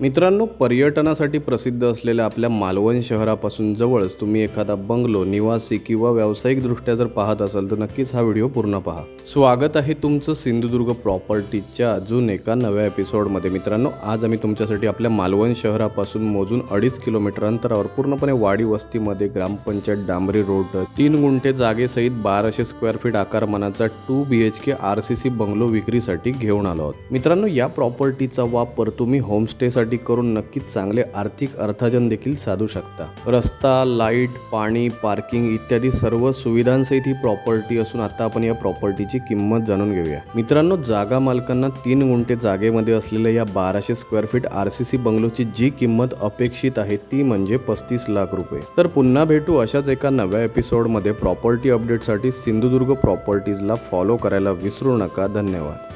मित्रांनो पर्यटनासाठी प्रसिद्ध असलेल्या आपल्या मालवण शहरापासून जवळच तुम्ही एखादा बंगलो निवासी किंवा व्यावसायिकदृष्ट्या जर पाहत असाल तर नक्कीच हा व्हिडिओ पूर्ण पहा. स्वागत आहे तुमचं सिंधुदुर्ग प्रॉपर्टीच्या अजून एका नव्या एपिसोडमध्ये. मित्रांनो आज आम्ही तुमच्यासाठी आपल्या मालवण शहरापासून मोजून अडीच किलोमीटर अंतरावर पूर्णपणे वाडी वस्तीमध्ये ग्रामपंचायत डांबरी रोड तीन गुंठे जागेसहित बाराशे square feet आकारमानाचा two B H K R C C bungalow विक्रीसाठी घेऊन आलो आहोत. मित्रांनो या प्रॉपर्टीचा वापर तुम्ही होमस्टेसाठी करून नक्कीच चांगले आर्थिक अर्थार्जन देखील साधू शकता. रस्ता लाइट पाणी पार्किंग इत्यादी सर्व सुविधांसहित ही प्रॉपर्टी असून आता आपण या प्रॉपर्टीची किंमत जाणून घेऊया. मित्रांनो जागा मालकांना तीन गुंठे जागेमध्ये असलेल्या या बाराशे square feet R C C बंगलोची जी किंमत अपेक्षित आहे ती म्हणजे पस्तीस लाख रुपये. तर पुन्हा भेटू अशाच एका नव्या एपिसोडमध्ये प्रॉपर्टी अपडेटसाठी सिंधुदुर्ग प्रॉपर्टीजला फॉलो करायला विसरू नका. धन्यवाद.